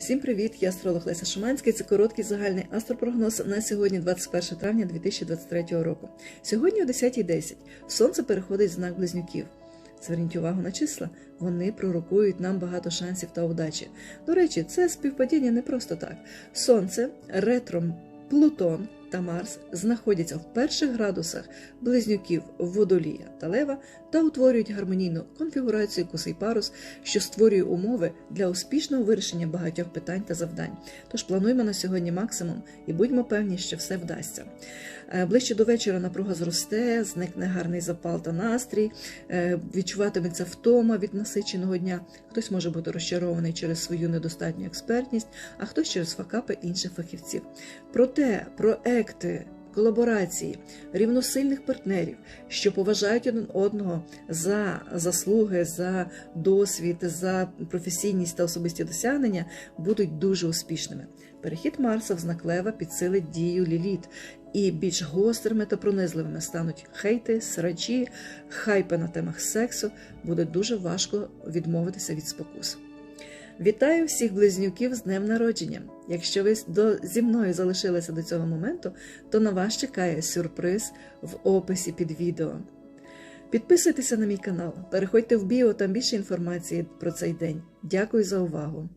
Всім привіт! Я астролог Леся Шуманська. Це короткий загальний астропрогноз на сьогодні, 21 травня 2023 року. Сьогодні о 10.10 сонце переходить в знак близнюків. Зверніть увагу на числа, вони пророкують нам багато шансів та удачі. До речі, це співпадіння не просто так. Сонце, ретром, Плутон та Марс знаходяться в перших градусах близнюків водолія та лева та утворюють гармонійну конфігурацію косий парус, що створює умови для успішного вирішення багатьох питань та завдань. Тож плануємо на сьогодні максимум і будьмо певні, що все вдасться. Е, Ближче до вечора напруга зросте, зникне гарний запал та настрій, е, відчуватиметься втома від насиченого дня. Хтось може бути розчарований через свою недостатню експертність, а хтось через факапи інших фахівців. Проте проекти. Колаборації рівносильних партнерів, що поважають один одного за заслуги, за досвід, за професійність та особисті досягнення, будуть дуже успішними. Перехід Марса в знак Лева підсилить дію Ліліт, і більш гострими та пронизливими стануть хейти, срачі, хайпи на темах сексу. Буде дуже важко відмовитися від спокус. Вітаю всіх близнюків з днем народження! Якщо ви до, зі мною залишилися до цього моменту, то на вас чекає сюрприз в описі під відео. Підписуйтеся на мій канал, переходьте в біо, там більше інформації про цей день. Дякую за увагу!